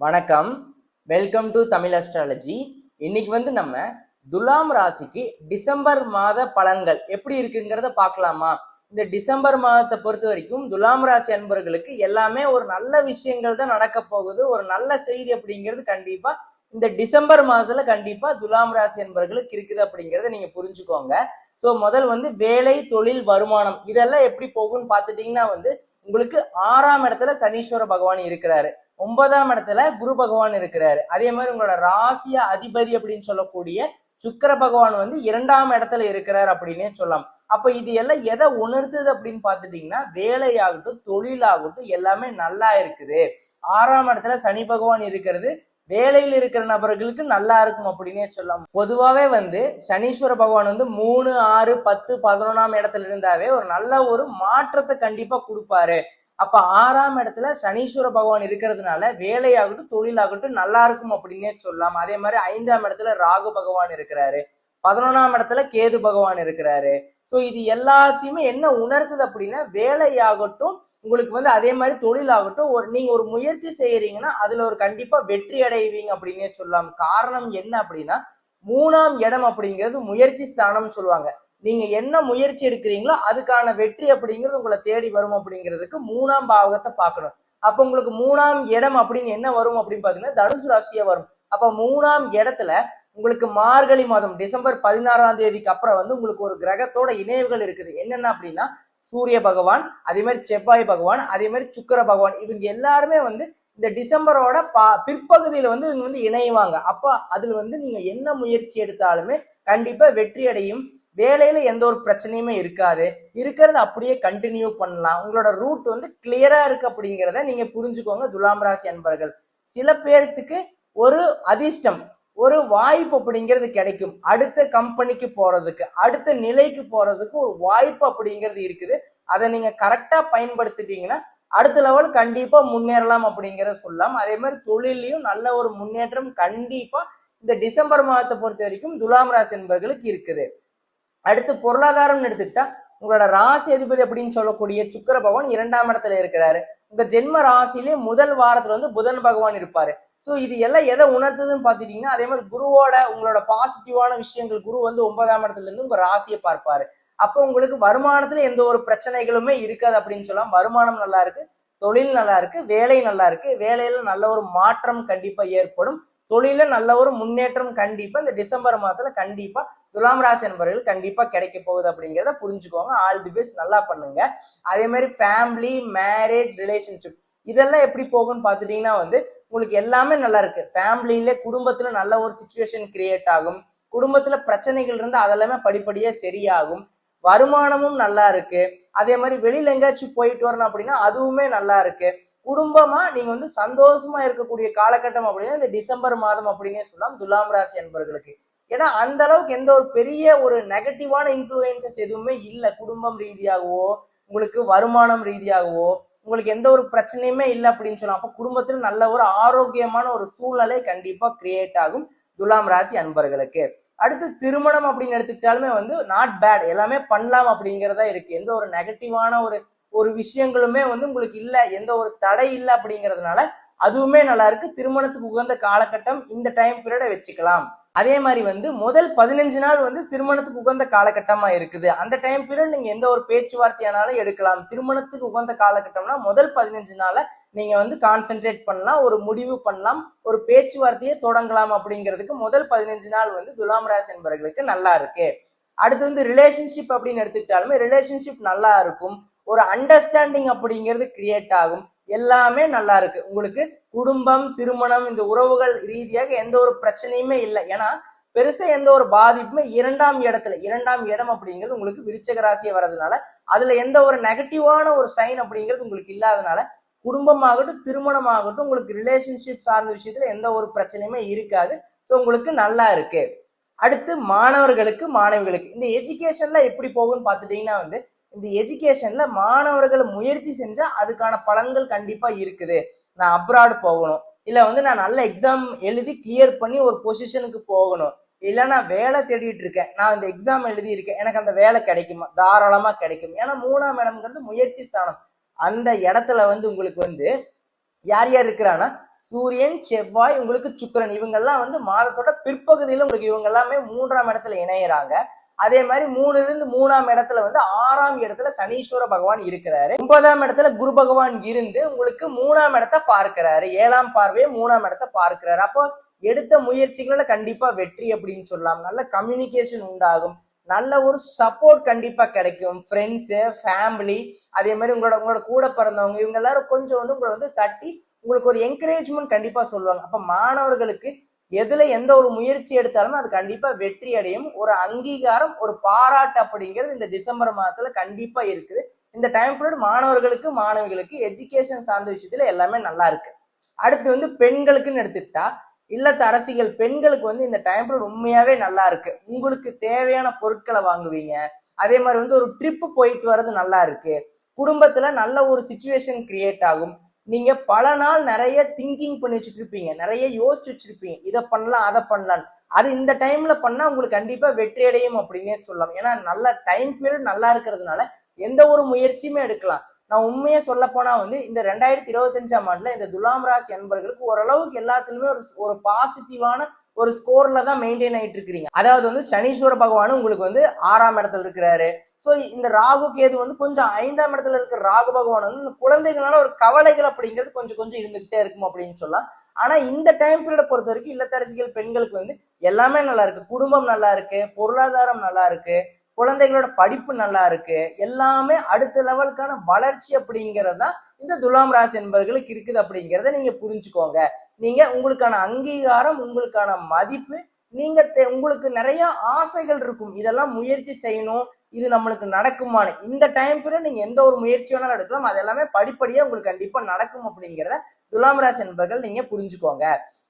வணக்கம். Welcome to Tamil astrology இன்னைக்கு வந்து நம்ம துலாம் ராசிக்கு டிசம்பர் மாத பலன்கள் எப்படி இருக்குங்கிறத பார்க்கலாமா? இந்த டிசம்பர் மாதத்தை பொறுத்த வரைக்கும் துலாம் ராசி அன்பர்களுக்கு எல்லாமே ஒரு நல்ல விஷயங்கள் தான் நடக்க போகுது. ஒரு நல்ல செய்தி அப்படிங்கிறது கண்டிப்பா இந்த டிசம்பர் மாதத்துல கண்டிப்பா துலாம் ராசி என்பர்களுக்கு இருக்குது அப்படிங்கிறத நீங்க புரிஞ்சுக்கோங்க. சோ முதல் வந்து வேலை தொழில் வருமானம் இதெல்லாம் எப்படி போகும்னு பார்த்துட்டீங்கன்னா வந்து உங்களுக்கு ஆறாம் இடத்துல சனீஸ்வர பகவான் இருக்கிறாரு. ஒன்பதாம் இடத்துல குரு பகவான் இருக்கிறாரு. அதே மாதிரி உங்களோட ராசிய அதிபதி அப்படின்னு சொல்லக்கூடிய சுக்கிர பகவான் வந்து இரண்டாம் இடத்துல இருக்கிறார் அப்படின்னே சொல்லலாம். அப்ப இது எல்லாம் எதை உணர்த்துது அப்படின்னு பாத்துட்டீங்கன்னா வேலையாகட்டும் தொழிலாகட்டும் எல்லாமே நல்லா இருக்குது. ஆறாம் இடத்துல சனி பகவான் இருக்கிறது. வேலையில் இருக்கிற நபர்களுக்கு நல்லா இருக்கும் அப்படின்னே சொல்லலாம். பொதுவாகவே வந்து சனீஸ்வர பகவான் வந்து மூணு ஆறு பத்து பதினொன்றாம் இடத்துல இருந்தாவே ஒரு நல்ல ஒரு மாற்றத்தை கண்டிப்பா கொடுப்பாரு. அப்ப ஆறாம் இடத்துல சனீஸ்வர பகவான் இருக்கிறதுனால வேலையாகட்டும் தொழிலாகட்டும் நல்லா இருக்கும் அப்படின்னே சொல்லலாம். அதே மாதிரி ஐந்தாம் இடத்துல ராகு பகவான் இருக்கிறாரு. பதினொன்றாம் இடத்துல கேது பகவான் இருக்கிறாரு. சோ இது எல்லாத்தையுமே என்ன உணர்த்துது அப்படின்னா வேலையாகட்டும் உங்களுக்கு வந்து அதே மாதிரி தொழிலாகட்டும் ஒரு நீங்க ஒரு முயற்சி செய்யறீங்கன்னா அதுல ஒரு கண்டிப்பா வெற்றி அடைவீங்க அப்படின்னே சொல்லலாம். காரணம் என்ன அப்படின்னா மூணாம் இடம் அப்படிங்கிறது முயற்சி ஸ்தானம்னு சொல்லுவாங்க. நீங்க என்ன முயற்சி எடுக்கிறீங்களோ அதுக்கான வெற்றி அப்படிங்கிறது உங்களை தேடி வரும் அப்படிங்கிறதுக்கு மூணாம் பாவகத்தை பார்க்கணும். அப்ப உங்களுக்கு மூணாம் இடம் அப்படின்னு என்ன வரும் அப்படின்னு பாத்தீங்கன்னா தனுசு ராசியா வரும். அப்ப மூணாம் இடத்துல உங்களுக்கு மார்கழி மாதம் டிசம்பர் பதினாறாம் தேதிக்கு அப்புறம் வந்து உங்களுக்கு ஒரு கிரகத்தோட இணைவுகள் இருக்குது. என்னென்ன அப்படின்னா சூரிய பகவான் அதே மாதிரி செவ்வாய் பகவான் அதே மாதிரி சுக்கிர பகவான். இவங்க எல்லாருமே வந்து இந்த டிசம்பரோட பா பிற்பகுதியில வந்து இவங்க வந்து இணைவாங்க. அப்போ அதுல வந்து நீங்க என்ன முயற்சி எடுத்தாலுமே கண்டிப்பா வெற்றி அடையும். வேலையில எந்த ஒரு பிரச்சனையுமே இருக்காது. இருக்கிறத அப்படியே கண்டினியூ பண்ணலாம். உங்களோட ரூட் வந்து கிளியரா இருக்கு அப்படிங்கிறத நீங்க புரிஞ்சுக்கோங்க துலாம் ராசி அன்பர்கள். சில பேர்த்துக்கு ஒரு அதிர்ஷ்டம் ஒரு வாய்ப்பு அப்படிங்கிறது கிடைக்கும். அடுத்த கம்பெனிக்கு போறதுக்கு அடுத்த நிலைக்கு போறதுக்கு ஒரு வாய்ப்பு அப்படிங்கிறது இருக்குது. அதை நீங்க கரெக்டா பயன்படுத்திட்டீங்கன்னா அடுத்த லெவல் கண்டிப்பா முன்னேறலாம் அப்படிங்கிறத சொல்லலாம். அதே மாதிரி தொழிலையும் நல்ல ஒரு முன்னேற்றம் கண்டிப்பா இந்த டிசம்பர் மாதத்தை பொறுத்த வரைக்கும் துலாம் ராசி என்பவர்களுக்கு இருக்குது. அடுத்து பொருளாதாரம்னு எடுத்துக்கிட்டா உங்களோட ராசி அதிபதி அப்படின்னு சொல்லக்கூடிய சுக்கர பகவான் இரண்டாம் இடத்துல இருக்கிறாரு. உங்க ஜென்ம ராசியிலே முதல் வாரத்துல வந்து புதன் பகவான் இருப்பாரு. ஸோ இது எல்லாம் எதை உணர்த்துதுன்னு பார்த்துட்டீங்கன்னா அதே மாதிரி குருவோட உங்களோட பாசிட்டிவான விஷயங்கள் குரு வந்து ஒன்பதாம் இடத்துலேருந்து உங்கள் ராசியை பார்ப்பாரு. அப்போ உங்களுக்கு வருமானத்தில் எந்த ஒரு பிரச்சனைகளுமே இருக்காது அப்படின்னு சொல்லலாம். வருமானம் நல்லா இருக்கு தொழில் நல்லா இருக்கு வேலை நல்லா இருக்கு. வேலையில நல்ல ஒரு மாற்றம் கண்டிப்பாக ஏற்படும். தொழில நல்ல ஒரு முன்னேற்றம் கண்டிப்பாக இந்த டிசம்பர் மாதத்துல கண்டிப்பாக துலாம் ராசி என்பவர்கள் கண்டிப்பாக கிடைக்க போகுது அப்படிங்கிறத புரிஞ்சுக்கோங்க. ஆல் தி பெஸ்ட் நல்லா பண்ணுங்க. அதே மாதிரி ஃபேமிலி மேரேஜ் ரிலேஷன்ஷிப் இதெல்லாம் எப்படி போகும்னு பார்த்துட்டீங்கன்னா வந்து உங்களுக்கு எல்லாமே நல்லா இருக்கு. ஃபேமிலியில குடும்பத்துல நல்ல ஒரு சுச்சுவேஷன் கிரியேட் ஆகும். குடும்பத்துல பிரச்சனைகள் இருந்து அதெல்லாமே படிப்படியா சரியாகும். வருமானமும் நல்லா இருக்கு. அதே மாதிரி வெளியில எங்கேயாச்சும் போயிட்டு வரணும் அப்படின்னா அதுவுமே நல்லா இருக்கு. குடும்பமா நீங்க வந்து சந்தோஷமா இருக்கக்கூடிய காலகட்டம் அப்படின்னா இந்த டிசம்பர் மாதம் அப்படின்னே சொல்லலாம். துலாம் ராசி என்பவர்களுக்கு ஏன்னா அந்த அளவுக்கு எந்த ஒரு பெரிய ஒரு நெகட்டிவான இன்ஃப்ளூயன்சஸ் எதுவுமே இல்லை. குடும்பம் ரீதியாகவோ உங்களுக்கு வருமானம் ரீதியாகவோ உங்களுக்கு எந்த ஒரு பிரச்சனையுமே இல்லை அப்படின்னு சொல்லலாம் அப்போ குடும்பத்துல நல்ல ஒரு ஆரோக்கியமான ஒரு சூழ்நிலை கண்டிப்பா கிரியேட் ஆகும் துலாம் ராசி அன்பர்களுக்கு. அடுத்து திருமணம் அப்படின்னு எடுத்துக்கிட்டாலுமே வந்து நாட் பேட் எல்லாமே பண்ணலாம் அப்படிங்கிறதா இருக்கு. எந்த ஒரு நெகட்டிவான ஒரு ஒரு விஷயங்களுமே வந்து உங்களுக்கு இல்லை எந்த ஒரு தடை இல்லை அப்படிங்கிறதுனால அதுவுமே நல்லா இருக்கு. திருமணத்துக்கு உகந்த காலகட்டம் இந்த டைம் பீரியட வச்சுக்கலாம். அதே மாதிரி வந்து முதல் பதினஞ்சு நாள் வந்து திருமணத்துக்கு உகந்த காலகட்டமா இருக்குது. அந்த டைம் பீரியட் நீங்க எந்த ஒரு பேச்சுவார்த்தையானாலும் எடுக்கலாம். திருமணத்துக்கு உகந்த காலகட்டம்னா முதல் பதினஞ்சு நாள நீங்க வந்து கான்சென்ட்ரேட் பண்ணலாம் ஒரு முடிவு பண்ணலாம் ஒரு பேச்சுவார்த்தையை தொடங்கலாம் அப்படிங்கிறதுக்கு முதல் பதினஞ்சு நாள் வந்து துலாம் ராசி என்பவர்களுக்கு நல்லா இருக்கு. அடுத்து வந்து ரிலேஷன்ஷிப் அப்படின்னு எடுத்துக்கிட்டாலுமே ரிலேஷன்ஷிப் நல்லா இருக்கும். ஒரு அண்டர்ஸ்டாண்டிங் அப்படிங்கிறது கிரியேட் ஆகும். எல்லாமே நல்லா இருக்கு. உங்களுக்கு குடும்பம் திருமணம் இந்த உறவுகள் ரீதியாக எந்த ஒரு பிரச்சனையுமே இல்லை. ஏன்னா பெருசா எந்த ஒரு பாதிப்புமே இரண்டாம் இடத்துல இரண்டாம் இடம் அப்படிங்கிறது உங்களுக்கு விருச்சக ராசியை வர்றதுனால அதுல எந்த ஒரு நெகட்டிவான ஒரு சைன் அப்படிங்கிறது உங்களுக்கு இல்லாதனால குடும்பமாகட்டும் திருமணமாகட்டும் உங்களுக்கு ரிலேஷன்ஷிப் சார்ந்த விஷயத்துல எந்த ஒரு பிரச்சனையுமே இருக்காது. ஸோ உங்களுக்கு நல்லா இருக்கு. அடுத்து மாணவர்களுக்கு மாணவிகளுக்கு. இந்த எஜுகேஷன்ல எப்படி போகும்னு பார்த்துட்டீங்கன்னா வந்து இந்த எஜுகேஷன்ல மாணவர்கள் முயற்சி செஞ்சா அதுக்கான பலன்கள் கண்டிப்பா இருக்குது. நான் அப்ராட் போகணும். இல்ல வந்து நான் நல்ல எக்ஸாம் எழுதி கிளியர் பண்ணி ஒரு பொசிஷனுக்கு போகணும். இல்ல நான் வேலை தேடிட்டு இருக்கேன். நான் இந்த எக்ஸாம் எழுதி இருக்கேன் எனக்கு அந்த வேலை கிடைக்குமா? தாராளமா கிடைக்கும். ஏன்னா மூணாம் இடம்ங்கிறது முயற்சி ஸ்தானம். அந்த இடத்துல வந்து உங்களுக்கு வந்து யார் யார் இருக்கிறான்னா சூரியன் செவ்வாய் உங்களுக்கு சுக்கரன். இவங்கெல்லாம் வந்து மாதத்தோட பிற்பகுதியில் உங்களுக்கு இவங்க எல்லாமே மூன்றாம் இடத்துல இணையறாங்க. அதே மாதிரி மூணுல இருந்து மூணாம் இடத்துல வந்து ஆறாம் இடத்துல சனீஸ்வர பகவான் இருக்கிறாரு. ஒன்பதாம் இடத்துல குரு பகவான் இருந்து உங்களுக்கு மூணாம் இடத்த பார்க்கிறாரு. ஏழாம் பார்வையை மூணாம் இடத்த பார்க்கிறாரு. அப்போ எடுத்த முயற்சிகளில் கண்டிப்பா வெற்றி அப்படின்னு சொல்லலாம். நல்ல கம்யூனிகேஷன் உண்டாகும். நல்ல ஒரு சப்போர்ட் கண்டிப்பா கிடைக்கும். ஃப்ரெண்ட்ஸு ஃபேமிலி அதே மாதிரி உங்களோட உங்களோட கூட பிறந்தவங்க இவங்க எல்லாரும் கொஞ்சம் வந்து உங்களை வந்து தட்டி உங்களுக்கு ஒரு என்கரேஜ்மெண்ட் கண்டிப்பா சொல்லுவாங்க. அப்ப மாணவர்களுக்கு எதுல எந்த ஒரு முயற்சி எடுத்தாலும் அது கண்டிப்பா வெற்றி அடையும். ஒரு அங்கீகாரம் ஒரு பாராட்டு அப்படிங்கிறது இந்த டிசம்பர் மாதத்துல கண்டிப்பா இருக்குது. இந்த டைம் பீரியட் மாணவர்களுக்கு மாணவிகளுக்கு எஜுகேஷன் சார்ந்த விஷயத்துல எல்லாமே நல்லா இருக்கு. அடுத்து வந்து பெண்களுக்குன்னு எடுத்துக்கிட்டா இல்லத்த அரசிகள் பெண்களுக்கு வந்து இந்த டைம் பீரியட் உண்மையாவே நல்லா இருக்கு. உங்களுக்கு தேவையான பொருட்களை வாங்குவீங்க. அதே மாதிரி வந்து ஒரு ட்ரிப் போயிட்டு வர்றது நல்லா இருக்கு. குடும்பத்துல நல்ல ஒரு சுச்சுவேஷன் கிரியேட் ஆகும். நீங்க பல நாள் நிறைய திங்கிங் பண்ணி வச்சுட்டு இருப்பீங்க நிறைய யோசிச்சு வச்சிருப்பீங்க. இதை பண்ணலாம் அதை பண்ணலாம் அது இந்த டைம்ல பண்ணா உங்களுக்கு கண்டிப்பா வெற்றி அடையும் அப்படின்னே சொல்லலாம். ஏன்னா நல்ல டைம் பீரியட் நல்லா இருக்கிறதுனால எந்த ஒரு முயற்சியுமே எடுக்கலாம். நான் உண்மையை சொல்ல போனா வந்து இந்த ரெண்டாயிரத்தி இருபத்தஞ்சாம் ஆண்டுல இந்த துலாம் ராசி அன்பர்களுக்கு ஓரளவுக்கு எல்லாத்துலயுமே ஒரு ஒரு பாசிட்டிவான ஒரு ஸ்கோர்ல தான் மெயின்டைன் ஆயிட்டு இருக்கிறீங்க. அதாவது வந்து சனீஸ்வர பகவான் உங்களுக்கு வந்து ஆறாம் இடத்துல இருக்கிறாரு. ஸோ இந்த ராகு கேது வந்து கொஞ்சம் ஐந்தாம் இடத்துல இருக்கிற ராகு பகவான் வந்து இந்த குழந்தைகளால ஒரு கவலைகள் அப்படிங்கிறது கொஞ்சம் கொஞ்சம் இருந்துகிட்டே இருக்கும் அப்படின்னு சொல்லலாம். ஆனா இந்த டைம் பீரியட பொறுத்த வரைக்கும் இல்லத்தரசிகள் பெண்களுக்கு வந்து எல்லாமே நல்லா இருக்கு. குடும்பம் நல்லா இருக்கு. பொருளாதாரம் நல்லா இருக்கு. குழந்தைகளோட படிப்பு நல்லா இருக்கு. எல்லாமே அடுத்த லெவலுக்கான வளர்ச்சி அப்படிங்கிறது தான் இந்த துலாம் ராசி என்பவர்களுக்கு இருக்குது அப்படிங்கிறத நீங்க புரிஞ்சுக்கோங்க. நீங்க உங்களுக்கான அங்கீகாரம் உங்களுக்கான மதிப்பு நீங்க தெ- உங்களுக்கு நிறைய ஆசைகள் இருக்கும். இதெல்லாம் முயற்சி செய்யணும். இது நம்மளுக்கு நடக்குமான்னு. இந்த டைம் பீரியட் நீங்க எந்த ஒரு முயற்சி வேணாலும் எடுக்கலாம். அது எல்லாமே படிப்படியாக உங்களுக்கு கண்டிப்பா நடக்கும் அப்படிங்கிறத துலாம் ராசி என்பர்கள் நீங்க புரிஞ்சுக்கோங்க.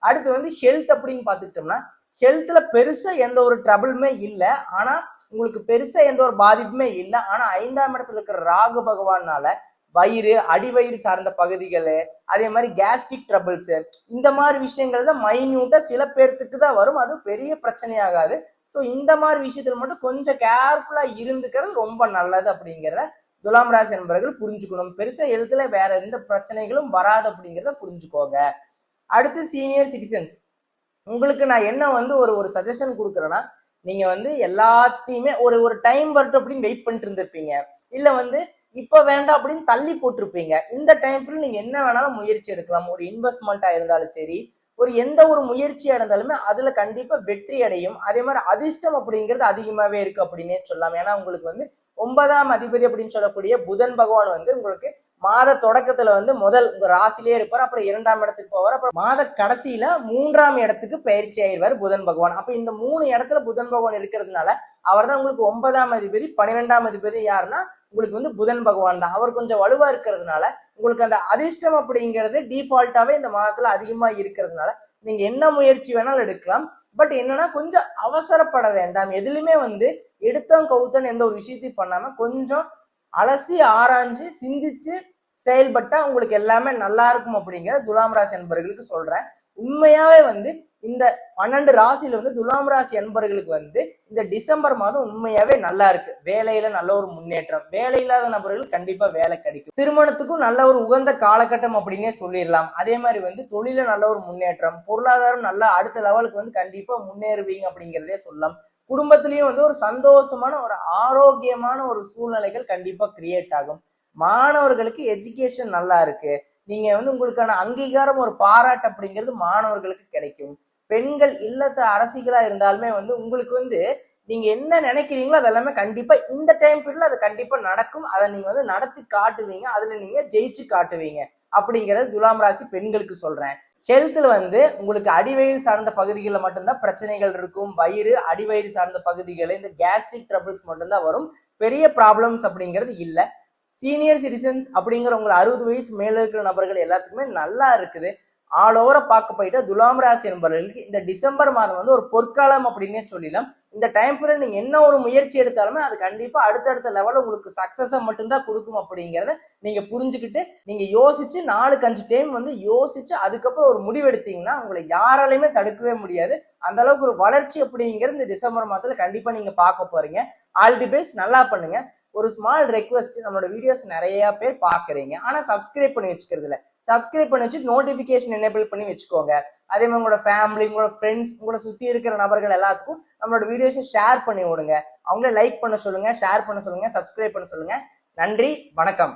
அடுத்து வந்து ஹெல்த் அப்படின்னு பார்த்துக்கிட்டோம்னா ஹெல்த்ல பெருசா எந்த ஒரு ட்ரபிளுமே இல்லை. ஆனா உங்களுக்கு பெருசா எந்த ஒரு பாதிப்புமே இல்லை. ஆனா ஐந்தாம் இடத்துல இருக்கிற ராகு பகவானால வயிறு அடிவயிறு சார்ந்த பகுதிகள் அதே மாதிரி கேஸ்ட்ரிக் ட்ரபிள்ஸ் இந்த மாதிரி விஷயங்கள் தான் மைன்யூட்டா சில பேர்த்துக்கு தான் வரும். அது பெரிய பிரச்சனையாகாது. ஸோ இந்த மாதிரி விஷயத்துல மட்டும் கொஞ்சம் கேர்ஃபுல்லா இருந்துக்கிறது ரொம்ப நல்லது அப்படிங்கிறத துலாம் ராசி என்பவர்கள் புரிஞ்சுக்கணும். பெருசா எழுத்துல வேற எந்த பிரச்சனைகளும் வராது அப்படிங்கிறத புரிஞ்சுக்கோங்க. அடுத்து சீனியர் சிட்டிசன்ஸ் உங்களுக்கு நான் என்ன வந்து ஒரு ஒரு சஜஷன் கொடுக்குறேன்னா நீங்க வந்து எல்லாத்தையுமே ஒரு ஒரு டைம் வரட்டும் அப்படின்னு வெயிட் பண்ணிட்டு இருந்திருப்பீங்க. இல்ல வந்து இப்ப வேண்டாம் அப்படின்னு தள்ளி போட்டிருப்பீங்க. இந்த டைம்ல நீங்க என்ன வேணாலும் முயற்சி எடுக்கலாம். ஒரு இன்வெஸ்ட்மெண்ட்டா இருந்தாலும் சரி ஒரு எந்த ஒரு முயற்சியா இருந்தாலுமே அதுல கண்டிப்பா வெற்றி அடையும். அதே மாதிரி அதிர்ஷ்டம் அப்படிங்கிறது அதிகமாவே இருக்கு அப்படின்னே சொல்லலாம். ஏன்னா உங்களுக்கு வந்து ஒன்பதாம் அதிபதி அப்படின்னு சொல்லக்கூடிய புதன் பகவான் வந்து உங்களுக்கு மாத தொடக்கத்துல வந்து முதல் ராசிலே இருப்பார். அப்புறம் இரண்டாம் இடத்துக்கு போவார். அப்புறம் மாத கடைசியில மூன்றாம் இடத்துக்கு பயிற்சி ஆயிடுவார் புதன் பகவான். அப்ப இந்த மூணு இடத்துல புதன் பகவான் இருக்கிறதுனால அவர் தான் உங்களுக்கு ஒன்பதாம் அதிபதி பன்னிரெண்டாம் அதிபதி யாருன்னா உங்களுக்கு வந்து புதன் பகவான் தான். அவர் கொஞ்சம் வலுவா இருக்கிறதுனால உங்களுக்கு அந்த அதிர்ஷ்டம் அப்படிங்கிறது டிஃபால்ட்டாவே இந்த மாதத்துல அதிகமா இருக்கிறதுனால நீங்க என்ன முயற்சி வேணாலும் எடுக்கலாம். பட் என்னன்னா கொஞ்சம் அவசரப்பட வேண்டாம். எதுலையுமே வந்து எடுத்தோம் கவுத்தோம் எந்த ஒரு விஷயத்தையும் பண்ணாம கொஞ்சம் அலசி ஆராய்ஞ்சு சிந்திச்சு செயல்பட்டா உங்களுக்கு எல்லாமே நல்லா இருக்கும் அப்படிங்கிற துலாம் ராசி என்பர்களுக்கு சொல்றேன். உண்மையாவே வந்து இந்த பன்னெண்டு ராசியில வந்து துலாம் ராசி என்பர்களுக்கு வந்து இந்த டிசம்பர் மாதம் உண்மையாவே நல்லா இருக்கு. வேலையில நல்ல ஒரு முன்னேற்றம். வேலை இல்லாத நபர்கள் கண்டிப்பா வேலை கிடைக்கும். திருமணத்துக்கும் நல்ல ஒரு உகந்த காலகட்டம் அப்படின்னே சொல்லிடலாம். அதே மாதிரி வந்து தொழில நல்ல ஒரு முன்னேற்றம். பொருளாதாரம் நல்லா அடுத்த லெவலுக்கு வந்து கண்டிப்பா முன்னேறுவீங்க அப்படிங்கிறதே சொல்லலாம். குடும்பத்திலயும் வந்து ஒரு சந்தோஷமான ஒரு ஆரோக்கியமான ஒரு சூழ்நிலைகள் கண்டிப்பா கிரியேட் ஆகும். மாணவர்களுக்கு எஜுகேஷன் நல்லா இருக்கு. நீங்க வந்து உங்களுக்கான அங்கீகாரம் ஒரு பாராட்டு அப்படிங்கிறது மாணவர்களுக்கு கிடைக்கும். பெண்கள் இல்லத்த அரசிகளா இருந்தாலுமே வந்து உங்களுக்கு வந்து நீங்க என்ன நினைக்கிறீங்களோ அதெல்லாமே கண்டிப்பா இந்த டைம் பீரியட்ல அது கண்டிப்பா நடக்கும். அதை நீங்க வந்து நடத்தி காட்டுவீங்க. அதுல நீங்க ஜெயிச்சு காட்டுவீங்க. அப்படிங்கிறது துலாம் ராசி பெண்களுக்கு சொல்றேன். ஹெல்த்ல வந்து உங்களுக்கு அடிவயிறு சார்ந்த பகுதிகளில் மட்டும்தான் பிரச்சனைகள் இருக்கும். வயிறு அடிவயிறு சார்ந்த பகுதிகளில் இந்த கேஸ்ட்ரிக் ட்ரபிள்ஸ் மட்டும்தான் வரும். பெரிய ப்ராப்ளம்ஸ் அப்படிங்கிறது இல்லை. சீனியர் சிட்டிசன்ஸ் அப்படிங்கிறவங்களை அறுபது வயசு மேல இருக்கிற நபர்கள் எல்லாத்துக்குமே நல்லா இருக்குது. ஆல் ஓவரை பார்க்க போயிட்டா துலாம் ராசி என்பவர்களுக்கு இந்த டிசம்பர் மாதம் வந்து ஒரு பொற்காலம் அப்படின்னே சொல்லிடலாம். இந்த டைம் பீரியட் நீங்கள் என்ன ஒரு முயற்சி எடுத்தாலுமே அது கண்டிப்பாக அடுத்தடுத்த லெவலில் உங்களுக்கு சக்ஸஸை மட்டும்தான் கொடுக்கும் அப்படிங்கிறத நீங்கள் புரிஞ்சுக்கிட்டு நீங்கள் யோசிச்சு நாலுக்கு அஞ்சு டைம் வந்து யோசிச்சு அதுக்கப்புறம் ஒரு முடிவு எடுத்தீங்கன்னா உங்களை யாராலையுமே தடுக்கவே முடியாது. அந்த அளவுக்கு ஒரு வளர்ச்சி அப்படிங்கிறது இந்த டிசம்பர் மாதத்தில் கண்டிப்பாக நீங்கள் பார்க்க போறீங்க. ஆல் தி பெஸ்ட் நல்லா பண்ணுங்க. ஒரு ஸ்மால் ரெக்வஸ்ட் நம்மளோட வீடியோஸ் நிறைய பேர் பாக்குறீங்க ஆனா சப்ஸ்கிரைப் பண்ணி வச்சுக்கிறது இல்ல. சப்ஸ்கிரைப் பண்ணி வச்சு நோட்டிபிகேஷன் எனேபிள் பண்ணி வச்சுக்கோங்க. அதே மாதிரி உங்களோட ஃபேமிலி உங்களோட ஃப்ரெண்ட்ஸ் உங்களோட சுத்தி இருக்கிற நபர்கள் எல்லாத்துக்கும் நம்மளோட வீடியோஸை ஷேர் பண்ணி விடுங்க. அவங்கள லைக் பண்ண சொல்லுங்க ஷேர் பண்ண சொல்லுங்க சப்ஸ்கிரைப் பண்ண சொல்லுங்க. நன்றி வணக்கம்.